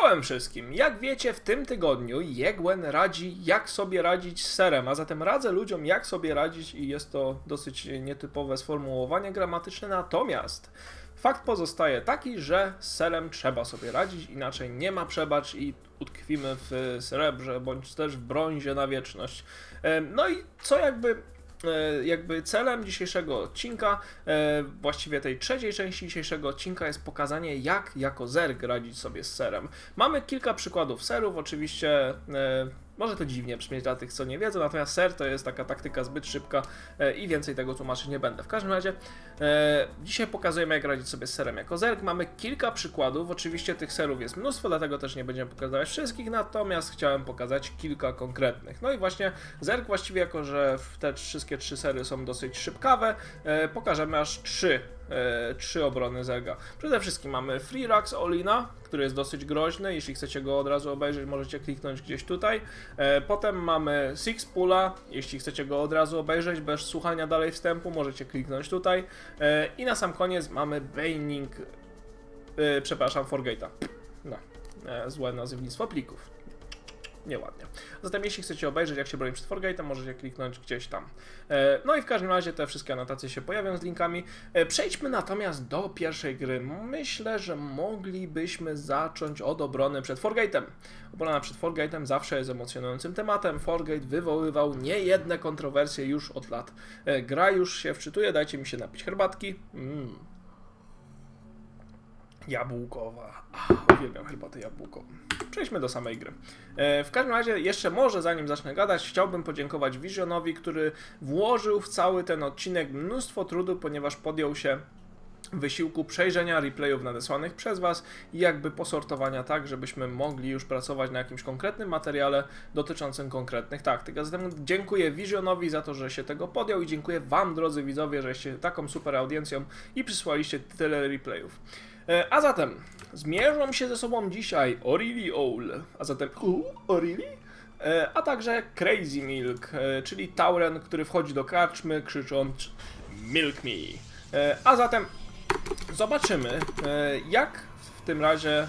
Czołem wszystkim! Jak wiecie, w tym tygodniu Jegłen radzi, jak sobie radzić z serem, a zatem radzę ludziom, jak sobie radzić i jest to dosyć nietypowe sformułowanie gramatyczne, natomiast fakt pozostaje taki, że z serem trzeba sobie radzić, inaczej nie ma przebacz i utkwimy w srebrze, bądź też w brązie na wieczność. Em, No i co jakby e, jakby celem dzisiejszego odcinka, e, właściwie tej trzeciej części dzisiejszego odcinka jest pokazanie jak jako zerg radzić sobie z serem. Mamy kilka przykładów serów, oczywiście e, może to dziwnie brzmieć dla tych, co nie wiedzą, natomiast ser to jest taka taktyka zbyt szybka e, i więcej tego tłumaczyć nie będę. W każdym razie e, dzisiaj pokazujemy jak radzić sobie z serem jako zerg. Mamy kilka przykładów, oczywiście tych serów jest mnóstwo, dlatego też nie będziemy pokazywać wszystkich, natomiast chciałem pokazać kilka konkretnych. No i właśnie zerg właściwie jako, że te wszystkie trzy sery są dosyć szybkawe, e, pokażemy aż trzy trzy obrony Zerga. Przede wszystkim mamy Free Rux Olina, który jest dosyć groźny. Jeśli chcecie go od razu obejrzeć, możecie kliknąć gdzieś tutaj. E, potem mamy Six Pula. Jeśli chcecie go od razu obejrzeć, bez słuchania dalej wstępu, możecie kliknąć tutaj. E, I na sam koniec mamy Baning, e, przepraszam, Forgate'a. No, e, złe nazewnictwo plików nieładnie. Zatem jeśli chcecie obejrzeć, jak się broni przed Forgate'em, możecie kliknąć gdzieś tam. E, No i w każdym razie te wszystkie anotacje się pojawią z linkami. E, Przejdźmy natomiast do pierwszej gry. Myślę, że moglibyśmy zacząć od obrony przed Forgate'em. Obrona przed Forgate'em zawsze jest emocjonującym tematem. Forgate wywoływał niejedne kontrowersje już od lat. E, Gra już się wczytuje, dajcie mi się napić herbatki. Mm. Jabłkowa. Ach, uwielbiam herbatę jabłkową. Przejdźmy do samej gry. E, w każdym razie, jeszcze może zanim zacznę gadać, chciałbym podziękować Visionowi, który włożył w cały ten odcinek mnóstwo trudu, ponieważ podjął się wysiłku przejrzenia replayów nadesłanych przez Was i jakby posortowania tak, żebyśmy mogli już pracować na jakimś konkretnym materiale dotyczącym konkretnych taktyk. A zatem dziękuję Visionowi za to, że się tego podjął i dziękuję Wam, drodzy widzowie, że jesteście taką super audiencją i przysłaliście tyle replayów. E, A zatem zmierzą się ze sobą dzisiaj Orili Owl, a zatem u, Orili? E, A także Crazy Milk, e, czyli Tauren, który wchodzi do karczmy krzycząc Milk me. A zatem zobaczymy, jak w tym razie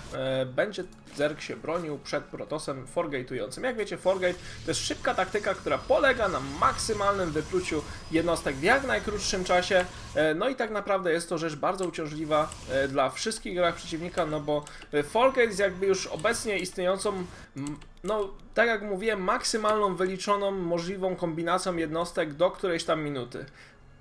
będzie Zerg się bronił przed Protosem forgate'ującym. Jak wiecie, Forgate to jest szybka taktyka, która polega na maksymalnym wypluciu jednostek w jak najkrótszym czasie. E, No i tak naprawdę jest to rzecz bardzo uciążliwa e, dla wszystkich grach przeciwnika, no bo e, Forgate jest jakby już obecnie istniejącą, no tak jak mówiłem, maksymalną wyliczoną możliwą kombinacją jednostek do którejś tam minuty.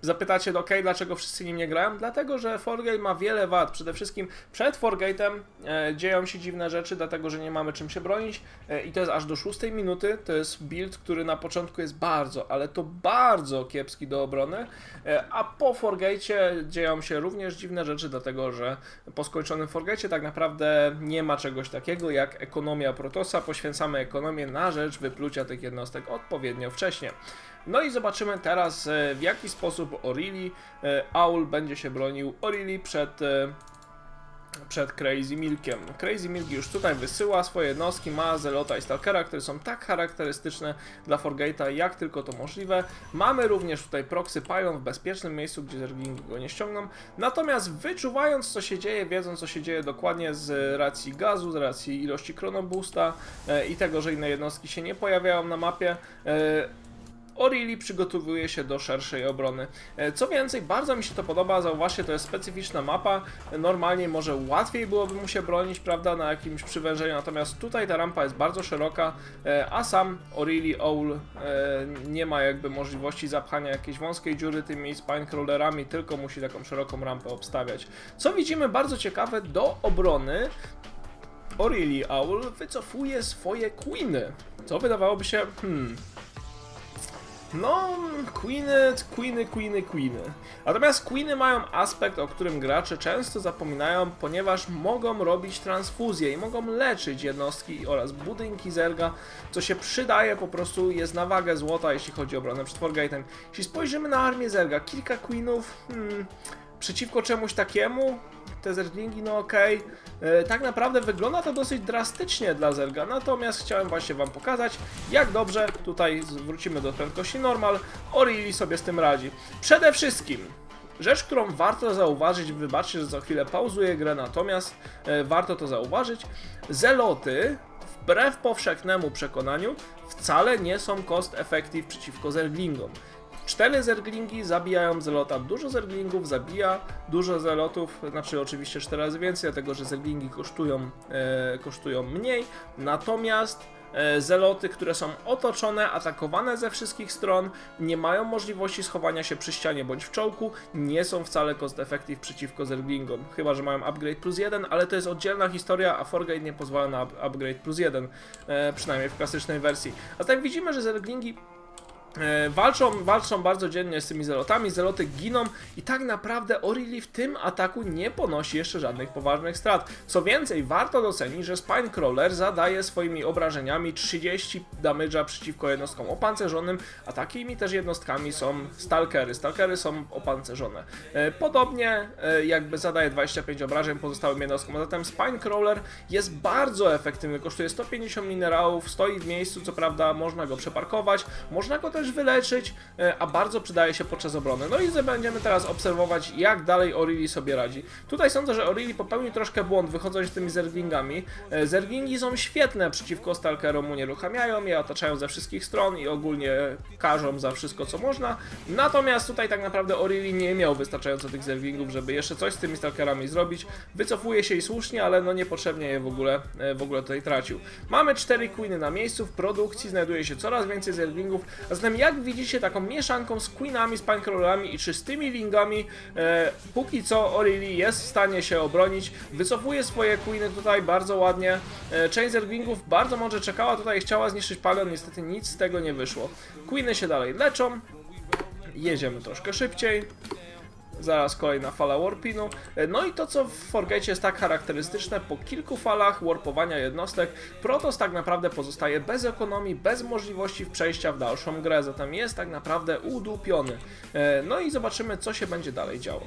Zapytacie, ok, dlaczego wszyscy nim nie grają? Dlatego, że Forgate ma wiele wad. Przede wszystkim przed Forgate'em e, dzieją się dziwne rzeczy, dlatego, że nie mamy czym się bronić e, i to jest aż do 6 minuty. To jest build, który na początku jest bardzo, ale to bardzo kiepski do obrony, e, a po Forgate'cie dzieją się również dziwne rzeczy, dlatego, że po skończonym Forgate'cie tak naprawdę nie ma czegoś takiego jak ekonomia Protosa. Poświęcamy ekonomię na rzecz wyplucia tych jednostek odpowiednio wcześnie. No i zobaczymy teraz e, w jaki sposób Orili e, Owl będzie się bronił Orili przed e, przed Crazy Milkiem. Crazy Milk już tutaj wysyła swoje jednostki, ma Zelota i Stalkera, które są tak charakterystyczne dla Forgate'a, jak tylko to możliwe. Mamy również tutaj Proxy Pylon w bezpiecznym miejscu, gdzie zerglingi go nie ściągną. Natomiast wyczuwając co się dzieje, wiedząc co się dzieje dokładnie z racji gazu, z racji ilości chronoboosta e, i tego, że inne jednostki się nie pojawiają na mapie, Orili przygotowuje się do szerszej obrony. E, Co więcej, bardzo mi się to podoba, zauważcie, to jest specyficzna mapa. E, Normalnie może łatwiej byłoby mu się bronić, prawda, na jakimś przywężeniu, natomiast tutaj ta rampa jest bardzo szeroka, e, a sam Orili Owl nie ma jakby możliwości zapchania jakiejś wąskiej dziury tymi spinecrawlerami, tylko musi taką szeroką rampę obstawiać. Co widzimy bardzo ciekawe, do obrony Orili Owl wycofuje swoje queeny, co wydawałoby się, hmm, no, queeny, queeny, queeny, queeny. Natomiast queeny mają aspekt, o którym gracze często zapominają, ponieważ mogą robić transfuzje i mogą leczyć jednostki oraz budynki zerga, co się przydaje po prostu, jest na wagę złota, jeśli chodzi o obronę przed Forgate'em. Jeśli spojrzymy na armię zerga, kilka queenów, hmm, przeciwko czemuś takiemu, te zerglingi, no okej. E, Tak naprawdę wygląda to dosyć drastycznie dla zerga, natomiast chciałem właśnie wam pokazać, jak dobrze, tutaj wrócimy do prędkości normal, Orili sobie z tym radzi. Przede wszystkim, Rzecz, którą warto zauważyć, wybaczcie, że za chwilę pauzuję grę, natomiast e, warto to zauważyć, zeloty wbrew powszechnemu przekonaniu wcale nie są cost effective przeciwko zerglingom. Cztery zerglingi zabijają zelota. Dużo zerglingów zabija, dużo zelotów, znaczy oczywiście cztery razy więcej, dlatego że zerglingi kosztują, e, kosztują mniej. Natomiast e, zeloty, które są otoczone, atakowane ze wszystkich stron, nie mają możliwości schowania się przy ścianie bądź w czołku, nie są wcale cost effective przeciwko zerglingom. Chyba, że mają upgrade plus jeden, ale to jest oddzielna historia, a Forgate nie pozwala na up- upgrade plus jeden, e, przynajmniej w klasycznej wersji. A tak widzimy, że zerglingi Walczą, walczą bardzo dziennie z tymi zelotami, zeloty giną i tak naprawdę Orili w tym ataku nie ponosi jeszcze żadnych poważnych strat. Co więcej, warto docenić, że Spinecrawler zadaje swoimi obrażeniami 30 damage'a przeciwko jednostkom opancerzonym, a takimi też jednostkami są Stalkery. Stalkery są opancerzone. E, Podobnie e, jakby zadaje 25 obrażeń pozostałym jednostkom, a zatem Spinecrawler jest bardzo efektywny, kosztuje 150 minerałów, stoi w miejscu, co prawda można go przeparkować, można go też wyleczyć, e, a bardzo przydaje się podczas obrony. No i będziemy teraz obserwować, jak dalej Orili sobie radzi. Tutaj sądzę, że Orili popełnił troszkę błąd, wychodząc z tymi zerglingami. E, Zerglingi są świetne przeciwko Stalkerom, unieruchamiają je, otaczają ze wszystkich stron i ogólnie karzą za wszystko, co można. Natomiast tutaj tak naprawdę Orili nie miał wystarczająco tych zerglingów, żeby jeszcze coś z tymi Stalkerami zrobić. Wycofuje się i słusznie, ale no niepotrzebnie je w ogóle, e, w ogóle tutaj tracił. Mamy cztery queeny na miejscu, w produkcji znajduje się coraz więcej zerglingów, a zatem jak widzicie taką mieszanką z queenami, spinecrawlerami i czystymi lingami, e, póki co Orili jest w stanie się obronić, wycofuje swoje queeny tutaj bardzo ładnie, e, część bardzo mądrze czekała tutaj chciała zniszczyć palion, niestety nic z tego nie wyszło. Queeny się dalej leczą, jedziemy troszkę szybciej. Zaraz kolejna fala warpinu. E, No i to, co w Forgate jest tak charakterystyczne, po kilku falach warpowania jednostek, Protoss tak naprawdę pozostaje bez ekonomii, bez możliwości przejścia w dalszą grę, zatem jest tak naprawdę udupiony. E, No i zobaczymy, co się będzie dalej działo.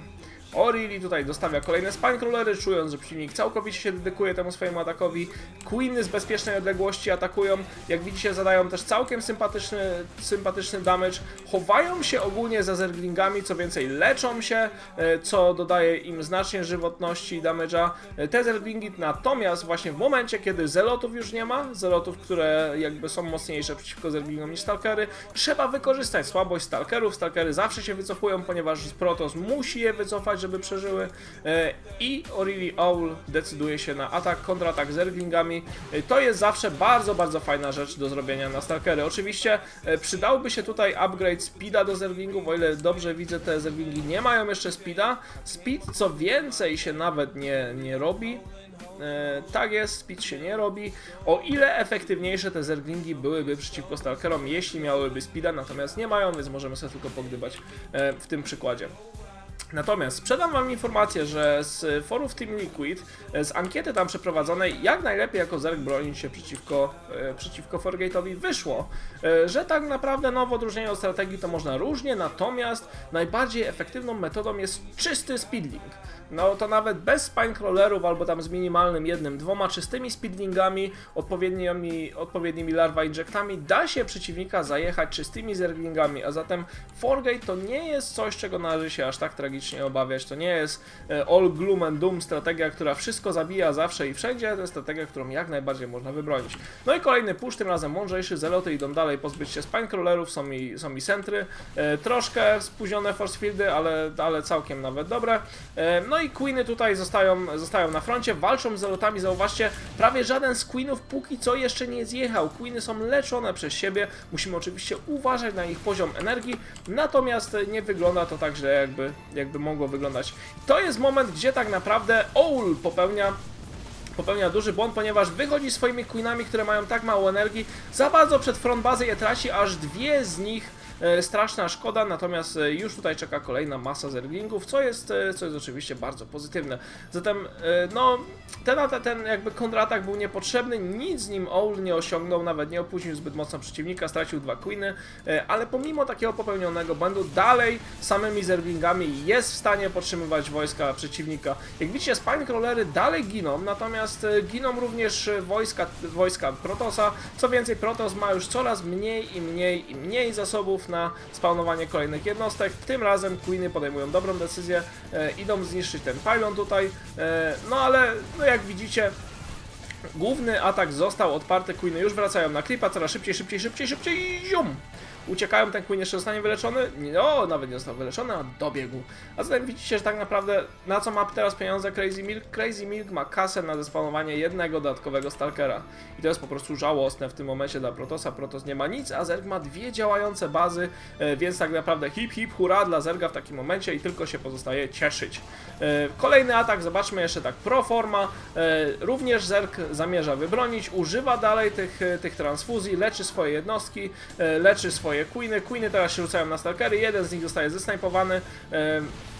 Orili tutaj dostawia kolejne spinecrawlery, czując, że przeciwnik całkowicie się dedykuje temu swojemu atakowi. Queeny z bezpiecznej odległości atakują, jak widzicie zadają też całkiem sympatyczny, sympatyczny damage. Chowają się ogólnie za zerglingami, co więcej leczą się, e, co dodaje im znacznie żywotności i damage'a. E, Te zerglingi natomiast właśnie w momencie, kiedy zelotów już nie ma, zelotów, które jakby są mocniejsze przeciwko zerglingom niż stalkery, trzeba wykorzystać słabość stalkerów. Stalkery zawsze się wycofują, ponieważ Protoss musi je wycofać, żeby przeżyły e, i Orili Owl decyduje się na atak, kontratak z zerglingami. E, To jest zawsze bardzo, bardzo fajna rzecz do zrobienia na stalkery. Oczywiście e, przydałby się tutaj upgrade speeda do zerglingów, o ile dobrze widzę, te zerglingi nie mają jeszcze speeda. Speed co więcej się nawet nie, nie robi. Tak jest, speed się nie robi. O ile efektywniejsze te zerglingi byłyby przeciwko stalkerom, jeśli miałyby speeda, natomiast nie mają, więc możemy sobie tylko pogdybać w tym przykładzie. Natomiast sprzedam Wam informację, że z forów Team Liquid, e, z ankiety tam przeprowadzonej, jak najlepiej jako Zerg bronić się przeciwko, e, przeciwko Forgate'owi wyszło, e, że tak naprawdę nowo odróżnienie od strategii to można różnie, natomiast najbardziej efektywną metodą jest czysty speedlink. No to nawet bez spinecrawlerów albo tam z minimalnym jednym, dwoma czystymi speedlingami, odpowiednimi, odpowiednimi larva injektami da się przeciwnika zajechać czystymi zerglingami, a zatem Forgate to nie jest coś, czego należy się aż tak tragicznie obawiać. To nie jest e, all gloom and doom strategia, która wszystko zabija zawsze i wszędzie. To jest strategia, którą jak najbardziej można wybronić. No i kolejny push, tym razem mądrzejszy. Zeloty idą dalej pozbyć się spinecrawlerów, są i, są i centry. E, troszkę spóźnione force fieldy, ale, ale całkiem nawet dobre. E, no i queeny tutaj zostają, zostają na froncie, walczą z zelotami. Zauważcie, prawie żaden z queenów póki co jeszcze nie zjechał. Queeny są leczone przez siebie. Musimy oczywiście uważać na ich poziom energii, natomiast nie wygląda to tak źle, jakby, jakby mogło wyglądać. To jest moment, gdzie tak naprawdę Owl popełnia popełnia duży błąd, ponieważ wychodzi swoimi queenami, które mają tak mało energii, za bardzo przed front bazy je traci, aż dwie z nich straszna szkoda, natomiast e, już tutaj czeka kolejna masa zerglingów, co jest, e, co jest oczywiście bardzo pozytywne. Zatem, e, no, ten, ten jakby kontratak był niepotrzebny, nic z nim Owl nie osiągnął, nawet nie opóźnił zbyt mocno przeciwnika, stracił dwa queeny, e, ale pomimo takiego popełnionego błędu, dalej samymi zerglingami jest w stanie podtrzymywać wojska przeciwnika. Jak widzicie, spinecrawlery dalej giną, natomiast e, giną również e, wojska, wojska Protosa. Co więcej, Protos ma już coraz mniej i mniej i mniej zasobów, na spawnowanie kolejnych jednostek. Tym razem Queeny podejmują dobrą decyzję, e, idą zniszczyć ten pylon tutaj, e, no ale no jak widzicie główny atak został odparty, Queeny już wracają na Creepa, coraz szybciej, szybciej, szybciej, szybciej, zium! Uciekają, ten Queen jeszcze zostanie wyleczony? No, nawet nie został wyleczony, a dobiegł. A zatem widzicie, że tak naprawdę na co ma teraz pieniądze Crazy Milk? Crazy Milk ma kasę na zespawnowanie jednego dodatkowego Stalkera. I to jest po prostu żałosne w tym momencie dla Protosa. Protos nie ma nic, a Zerg ma dwie działające bazy, e, więc tak naprawdę hip hip hura dla Zerga w takim momencie i tylko się pozostaje cieszyć. E, kolejny atak, zobaczmy jeszcze tak pro forma. E, również Zerg zamierza wybronić, używa dalej tych, tych transfuzji, leczy swoje jednostki, leczy swoje swoje queeny. Queeny teraz się rzucają na stalkery, jeden z nich zostaje zesnajpowany,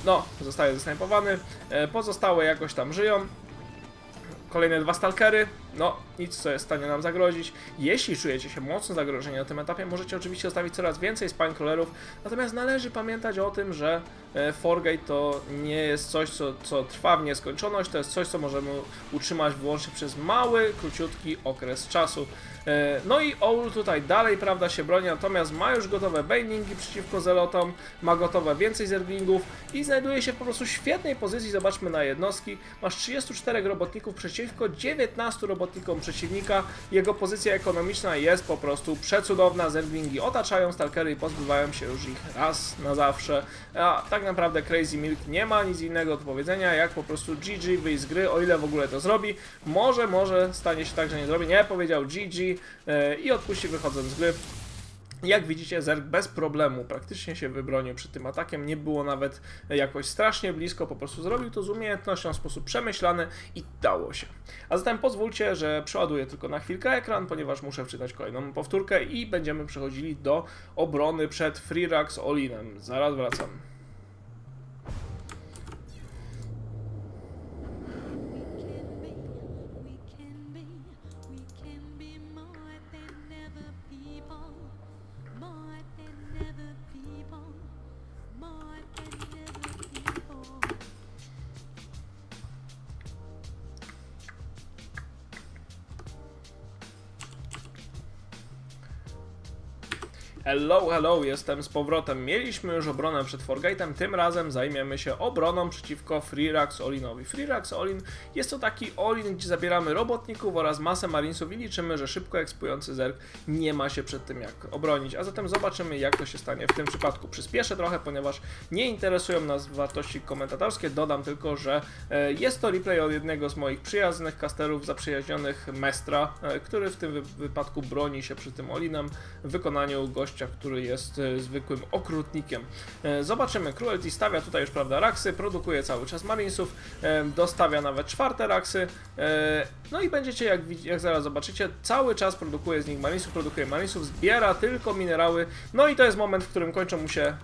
no, zostaje zesnajpowany, e, pozostałe jakoś tam żyją. Kolejne dwa stalkery, no nic co jest w stanie nam zagrozić. Jeśli czujecie się mocno zagrożeni na tym etapie, możecie oczywiście zostawić coraz więcej spinecrawlerów, natomiast należy pamiętać o tym, że e, Forgate to nie jest coś, co, co trwa w nieskończoność, to jest coś, co możemy utrzymać wyłącznie przez mały, króciutki okres czasu. E, no i Owl tutaj dalej, prawda, się broni, natomiast ma już gotowe Baningi przeciwko Zelotom, ma gotowe więcej Zerglingów i znajduje się w po prostu świetnej pozycji, zobaczmy na jednostki. Masz 34 robotników przeciwko 19 robotnikom przeciwnika, jego pozycja ekonomiczna jest po prostu przecudowna, Zerglingi otaczają Stalkery i pozbywają się już ich raz na zawsze, a tak naprawdę Crazy Milk nie ma nic innego do powiedzenia, jak po prostu GG wyjść z gry, o ile w ogóle to zrobi. Może, może stanie się tak, że nie zrobi, nie, powiedział GG, E, i odpuści wychodząc z gry. Jak widzicie, Zerg bez problemu praktycznie się wybronił przed tym atakiem, nie było nawet jakoś strasznie blisko, po prostu zrobił to z umiejętnością w sposób przemyślany i dało się. A zatem pozwólcie, że przeładuję tylko na chwilkę ekran, ponieważ muszę wczytać kolejną powtórkę i będziemy przechodzili do obrony przed Freerax Olinem. Zaraz wracam. Hello, hello, jestem z powrotem. Mieliśmy już obronę przed Forgate'em, tym razem zajmiemy się obroną przeciwko Freerax Olinowi. Freerax Olin jest to taki Olin, gdzie zabieramy robotników oraz masę marinesów i liczymy, że szybko ekspujący zerg nie ma się przed tym jak obronić. A zatem zobaczymy jak to się stanie w tym przypadku. Przyspieszę trochę, ponieważ nie interesują nas wartości komentatorskie. Dodam tylko, że e, jest to replay od jednego z moich przyjaznych casterów zaprzyjaźnionych Mestra, e, który w tym wypadku broni się przy tym Olinem w wykonaniu gościa, który jest e, zwykłym okrutnikiem. E, zobaczymy, Cruelty stawia tutaj już, prawda, raksy, produkuje cały czas Marinesów, e, dostawia nawet czwarte raksy, no i będziecie, jak, jak zaraz zobaczycie, cały czas produkuje z nich Marinesów, produkuje Marinesów, zbiera tylko minerały, no i to jest moment, w którym kończą mu się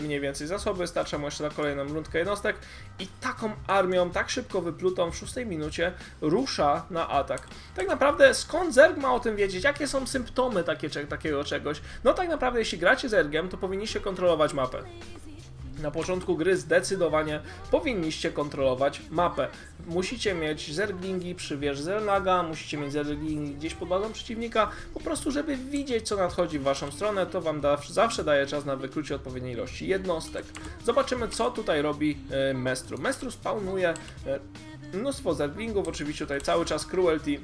mniej więcej zasoby, starcza mu jeszcze na kolejną rundkę jednostek i taką armią, tak szybko wyplutą w szóstej minucie rusza na atak. Tak naprawdę skąd Zerg ma o tym wiedzieć? Jakie są symptomy takie, takiego czegoś? No tak naprawdę jeśli gracie z Ergiem, to powinniście kontrolować mapę. Na początku gry zdecydowanie powinniście kontrolować mapę. Musicie mieć zerglingi przy wieży Zernaga, musicie mieć zerglingi gdzieś pod bazą przeciwnika, po prostu żeby widzieć co nadchodzi w waszą stronę, to wam da, zawsze daje czas na wyklucie odpowiedniej ilości jednostek. Zobaczymy co tutaj robi e, Mestru. Mestru spawnuje e, mnóstwo zerglingów, oczywiście tutaj cały czas Cruelty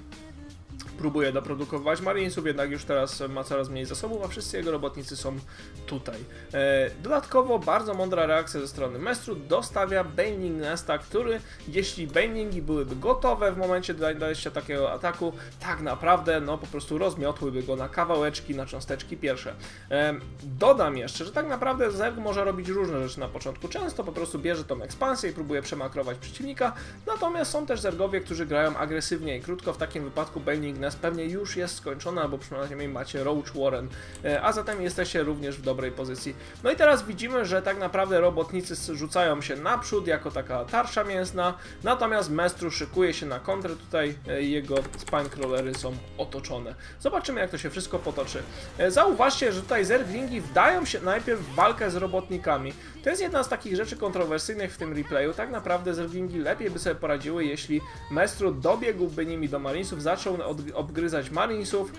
próbuje doprodukować Marinesów, jednak już teraz ma coraz mniej zasobów, a wszyscy jego robotnicy są tutaj. E, dodatkowo bardzo mądra reakcja ze strony Mestru dostawia Baning Nesta, który jeśli Baningi byłyby gotowe w momencie dojścia takiego ataku, tak naprawdę no po prostu rozmiotłyby go na kawałeczki, na cząsteczki pierwsze. E, dodam jeszcze, że tak naprawdę Zerg może robić różne rzeczy na początku. Często po prostu bierze tą ekspansję i próbuje przemakrować przeciwnika, natomiast są też Zergowie, którzy grają agresywnie i krótko. W takim wypadku Baning Nest pewnie już jest skończona, bo przynajmniej macie Roach Warren, e, a zatem jesteście również w dobrej pozycji. No i teraz widzimy, że tak naprawdę robotnicy rzucają się naprzód jako taka tarsza mięsna, natomiast Mestru szykuje się na kontrę, tutaj e, jego spinecrawlery są otoczone. Zobaczymy jak to się wszystko potoczy. E, zauważcie, że tutaj zerglingi wdają się najpierw w walkę z robotnikami. To jest jedna z takich rzeczy kontrowersyjnych w tym replayu. Tak naprawdę zerglingi lepiej by sobie poradziły, jeśli Mestru dobiegłby nimi do Marinesów, zaczął od, obgryzać Marinesów.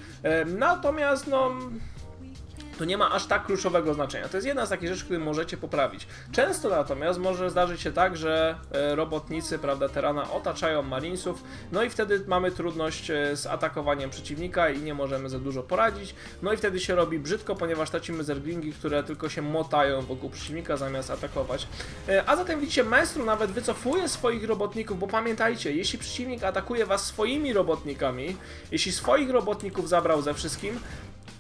Natomiast no to nie ma aż tak kluczowego znaczenia. To jest jedna z takich rzeczy, które możecie poprawić. Często natomiast może zdarzyć się tak, że e, robotnicy, prawda, Terana otaczają Marinesów, no i wtedy mamy trudność e, z atakowaniem przeciwnika i nie możemy za dużo poradzić. No i wtedy się robi brzydko, ponieważ tracimy zerglingi, które tylko się motają wokół przeciwnika zamiast atakować. E, a zatem widzicie, Maestru nawet wycofuje swoich robotników, bo pamiętajcie, jeśli przeciwnik atakuje was swoimi robotnikami, jeśli swoich robotników zabrał ze wszystkim,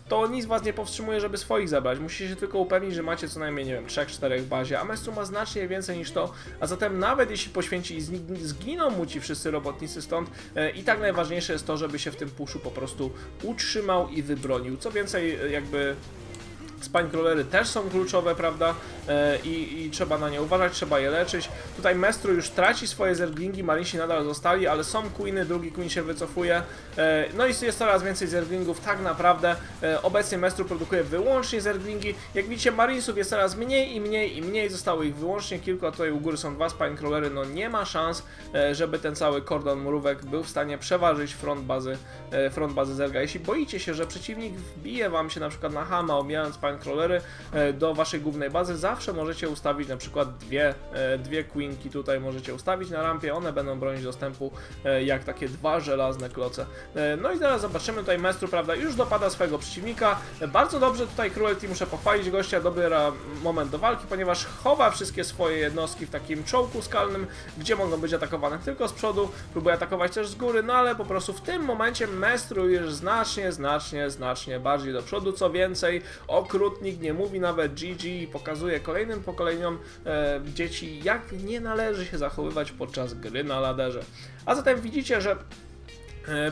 to nic was nie powstrzymuje, żeby swoich zabrać. Musicie się tylko upewnić, że macie co najmniej, nie wiem, 3-4 w bazie, a Mestru ma znacznie więcej niż to, a zatem nawet jeśli poświęci i zginą mu ci wszyscy robotnicy stąd, e, i tak najważniejsze jest to, żeby się w tym puszu po prostu utrzymał i wybronił. Co więcej, e, jakby Spinecrawlery też są kluczowe, prawda? E, I, I, trzeba na nie uważać, trzeba je leczyć. Tutaj Mestru już traci swoje zerglingi, Marinsi nadal zostali, ale są queeny, drugi queen się wycofuje. E, no i jest coraz więcej zerglingów, tak naprawdę. E, obecnie Mestru produkuje wyłącznie zerglingi. Jak widzicie, Marinesów jest coraz mniej i mniej i mniej, zostało ich wyłącznie kilku, a tutaj u góry są dwa Spinecrawlery. No nie ma szans, żeby ten cały kordon murówek był w stanie przeważyć front bazy, front bazy zerga. Jeśli boicie się, że przeciwnik wbije wam się na przykład na hama, omijając Spinecrawlery do waszej głównej bazy, zawsze możecie ustawić na przykład dwie, e, dwie queenki tutaj możecie ustawić na rampie, one będą bronić dostępu e, jak takie dwa żelazne kloce. E, no i teraz zobaczymy. Tutaj Mestru, prawda, już dopada swojego przeciwnika. Bardzo dobrze tutaj Cruelty, muszę pochwalić gościa, dobiera moment do walki, ponieważ chowa wszystkie swoje jednostki w takim czołku skalnym, gdzie mogą być atakowane tylko z przodu, próbuje atakować też z góry, no ale po prostu w tym momencie Mestru już znacznie, znacznie, znacznie bardziej do przodu, co więcej, okrutnik nie mówi nawet GG i pokazuje kolejnym pokoleniom e, dzieci, jak nie należy się zachowywać podczas gry na laderze. A zatem widzicie, że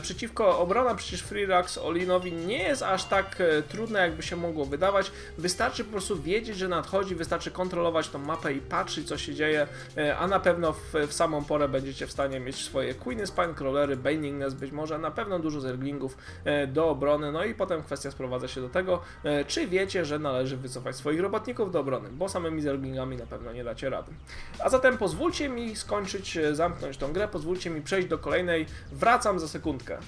przeciwko obrona przecież Freerax Olinowi nie jest aż tak e, trudna, jakby się mogło wydawać. Wystarczy po prostu wiedzieć, że nadchodzi, wystarczy kontrolować tą mapę i patrzeć, co się dzieje, e, a na pewno w, w samą porę będziecie w stanie mieć swoje Queeny, Spinecrawlery, Baning Nest, być może na pewno dużo zerglingów do obrony, no i potem kwestia sprowadza się do tego, czy wiecie, że należy wycofać swoich robotników do obrony, bo samymi zerglingami na pewno nie dacie rady. A zatem pozwólcie mi skończyć, zamknąć tą grę, pozwólcie mi przejść do kolejnej, wracam za sekundę sekundkę.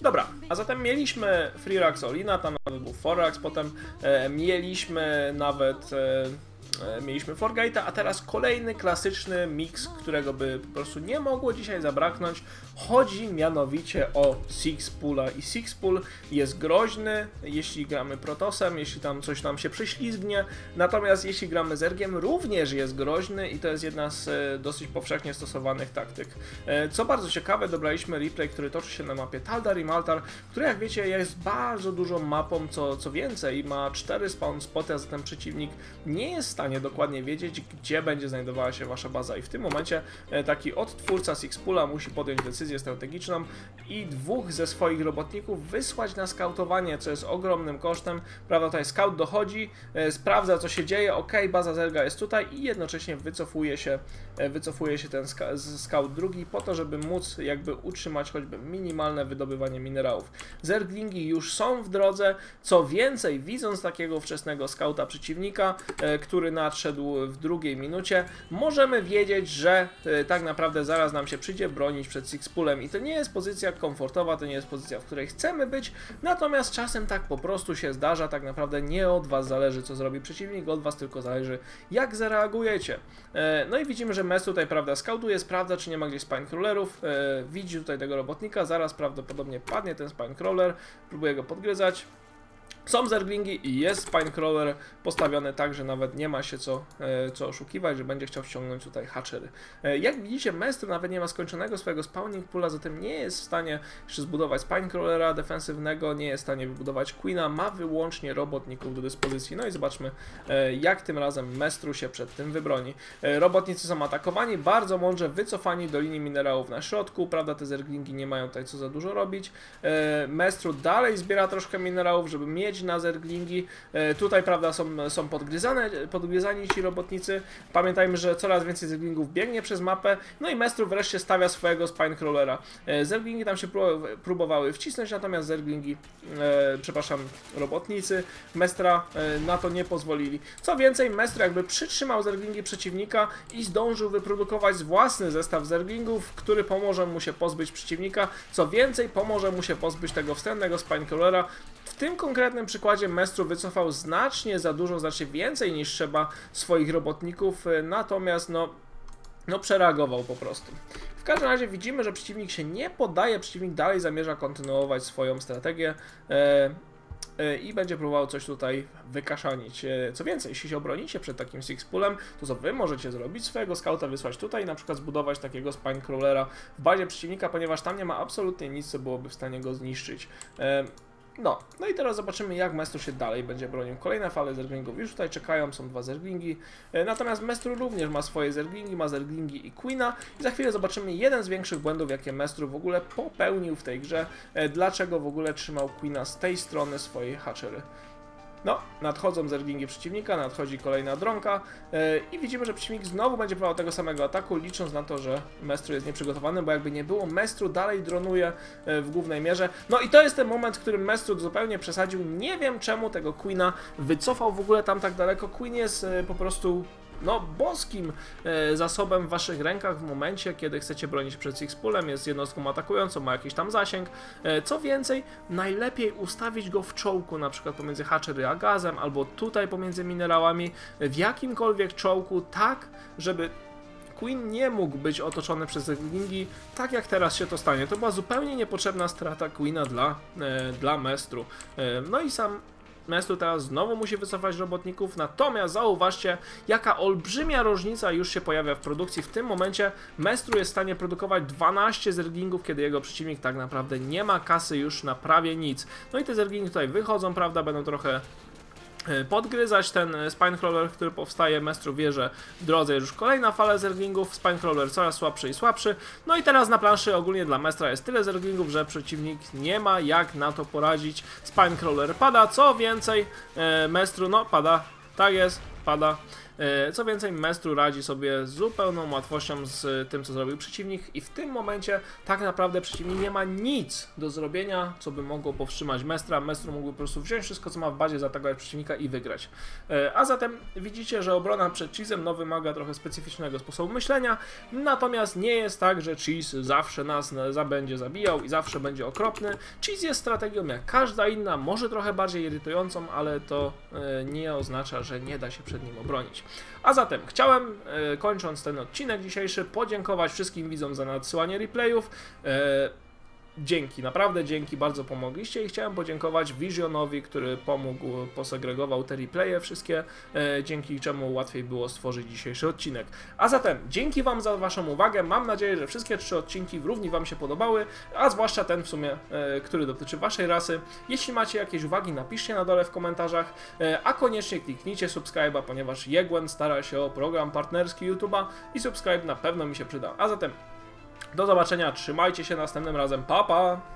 Dobra, a zatem mieliśmy Freerax Olina, tam nawet był Forax, potem e, mieliśmy nawet e, mieliśmy Forgate'a, a teraz kolejny klasyczny mix, którego by po prostu nie mogło dzisiaj zabraknąć. Chodzi mianowicie o Six Poola i Six Pool jest groźny, jeśli gramy Protosem, jeśli tam coś nam się prześlizgnie, natomiast jeśli gramy Zergiem również jest groźny i to jest jedna z e, dosyć powszechnie stosowanych taktyk. E, co bardzo ciekawe, dobraliśmy replay, który toczy się na mapie Taldar i Maltar, który jak wiecie jest bardzo dużą mapą, co, co więcej ma 4 spawn spoty, a zatem przeciwnik nie jest w stanie stanie dokładnie wiedzieć, gdzie będzie znajdowała się wasza baza. I w tym momencie e, taki odtwórca Sixpoola musi podjąć decyzję strategiczną i dwóch ze swoich robotników wysłać na skautowanie, co jest ogromnym kosztem. Prawda, tutaj scout dochodzi, e, sprawdza co się dzieje, ok, baza Zerga jest tutaj i jednocześnie wycofuje się, e, wycofuje się ten scout drugi po to, żeby móc jakby utrzymać choćby minimalne wydobywanie minerałów. Zerglingi już są w drodze, co więcej, widząc takiego wczesnego skauta przeciwnika, który nadszedł w drugiej minucie, możemy wiedzieć, że e, tak naprawdę zaraz nam się przyjdzie bronić przed I to nie jest pozycja komfortowa, to nie jest pozycja, w której chcemy być, natomiast czasem tak po prostu się zdarza, tak naprawdę nie od Was zależy, co zrobi przeciwnik, od Was tylko zależy, jak zareagujecie. E, no i widzimy, że Mes tutaj, prawda, skautuje, sprawdza, czy nie ma gdzieś spinecrawlerów, e, widzi tutaj tego robotnika, zaraz prawdopodobnie padnie ten spinecrawler, próbuje go podgryzać, są zerglingi i jest Spinecrawler postawiony tak, że nawet nie ma się co, e, co oszukiwać, że będzie chciał ściągnąć tutaj hatchery. E, jak widzicie, Mestr nawet nie ma skończonego swojego spawning poola, zatem nie jest w stanie jeszcze zbudować Spinecrawlera defensywnego, nie jest w stanie wybudować Queena, ma wyłącznie robotników do dyspozycji. No i zobaczmy, e, jak tym razem Mestru się przed tym wybroni. Robotnicy są atakowani, bardzo mądrze wycofani do linii minerałów na środku, prawda, te zerglingi nie mają tutaj co za dużo robić. Mestru dalej zbiera troszkę minerałów, żeby mieć na zerglingi. E, tutaj, prawda, są, są podgryzane, podgryzani ci robotnicy. Pamiętajmy, że coraz więcej zerglingów biegnie przez mapę. No i Mestru wreszcie stawia swojego spinecrawlera. E, zerglingi tam się próbowały wcisnąć, natomiast zerglingi, e, przepraszam, robotnicy Mestra e, na to nie pozwolili. Co więcej, Mestro jakby przytrzymał zerglingi przeciwnika i zdążył wyprodukować własny zestaw zerglingów, który pomoże mu się pozbyć przeciwnika. Co więcej, pomoże mu się pozbyć tego wstępnego spinecrawlera. Tym konkretnym przykładzie Mestru wycofał znacznie za dużo, znacznie więcej niż trzeba swoich robotników, e, natomiast no, no przereagował po prostu. W każdym razie widzimy, że przeciwnik się nie podaje, przeciwnik dalej zamierza kontynuować swoją strategię. E, E, i będzie próbował coś tutaj wykaszanić. Co więcej, jeśli się obronicie przed takim six poolem, to co wy możecie zrobić? Swojego scouta wysłać tutaj i na przykład zbudować takiego spine crawlera w bazie przeciwnika, ponieważ tam nie ma absolutnie nic, co byłoby w stanie go zniszczyć. No, no i teraz zobaczymy jak Mestru się dalej będzie bronił. Kolejne fale zerglingów już tutaj czekają, są dwa zerglingi. E, natomiast Mestru również ma swoje zerglingi, ma zerglingi i Queena. I za chwilę zobaczymy jeden z większych błędów, jakie Mestru w ogóle popełnił w tej grze. E, dlaczego w ogóle trzymał Queena z tej strony swojej hatchery. No, nadchodzą zergingi przeciwnika, nadchodzi kolejna dronka yy, i widzimy, że przeciwnik znowu będzie próbował tego samego ataku, licząc na to, że Mestru jest nieprzygotowany, bo jakby nie było, Mestru dalej dronuje yy, w głównej mierze. No i to jest ten moment, w którym Mestru zupełnie przesadził. Nie wiem czemu tego Queena wycofał w ogóle tam tak daleko. Queen jest yy, po prostu no, boskim e, zasobem w waszych rękach w momencie, kiedy chcecie bronić przed Six-Poolem, jest jednostką atakującą, ma jakiś tam zasięg. E, co więcej, najlepiej ustawić go w czołku, na przykład pomiędzy hatchery a gazem, albo tutaj pomiędzy minerałami, w jakimkolwiek czołku, tak, żeby Queen nie mógł być otoczony przez Ewlingi, tak jak teraz się to stanie. To była zupełnie niepotrzebna strata Queena dla, e, dla Mestru. E, no i sam Mestu teraz znowu musi wycofać robotników, natomiast zauważcie, jaka olbrzymia różnica już się pojawia w produkcji. W tym momencie Mestru jest w stanie produkować 12 zerglingów, kiedy jego przeciwnik tak naprawdę nie ma kasy już na prawie nic. No i te zerglingi tutaj wychodzą, prawda, będą trochę E, podgryzać ten e, Spinecrawler, który powstaje. Mestru wie, że w drodze jest już kolejna fala zerglingów. Spinecrawler coraz słabszy i słabszy. No i teraz na planszy ogólnie dla Mestra jest tyle zerglingów, że przeciwnik nie ma jak na to poradzić. Spinecrawler pada, co więcej, e, Mestru, no pada, tak jest, pada. E, co więcej, Mestru radzi sobie z zupełną łatwością z tym, co zrobił przeciwnik i w tym momencie tak naprawdę przeciwnik nie ma nic do zrobienia, co by mogło powstrzymać Mestra. Mestru mógłby po prostu wziąć wszystko, co ma w bazie, zaatakować przeciwnika i wygrać. E, a zatem widzicie, że obrona przed Cheese'em no, wymaga trochę specyficznego sposobu myślenia, natomiast nie jest tak, że Cheese zawsze nas będzie zabijał i zawsze będzie okropny. Cheese jest strategią jak każda inna, może trochę bardziej irytującą, ale to e, nie oznacza, że nie da się przed nim obronić. A zatem chciałem, e, kończąc ten odcinek dzisiejszy, podziękować wszystkim widzom za nadsyłanie replayów. Dzięki, naprawdę dzięki, bardzo pomogliście i chciałem podziękować Visionowi, który pomógł, posegregował te replaye wszystkie, e, dzięki czemu łatwiej było stworzyć dzisiejszy odcinek. A zatem dzięki Wam za Waszą uwagę, mam nadzieję, że wszystkie trzy odcinki równie Wam się podobały, a zwłaszcza ten w sumie, e, który dotyczy Waszej rasy. Jeśli macie jakieś uwagi, napiszcie na dole w komentarzach, e, a koniecznie kliknijcie subskryba, ponieważ Jegłen stara się o program partnerski YouTube'a i subscribe na pewno mi się przyda. A zatem do zobaczenia, trzymajcie się następnym razem, pa pa!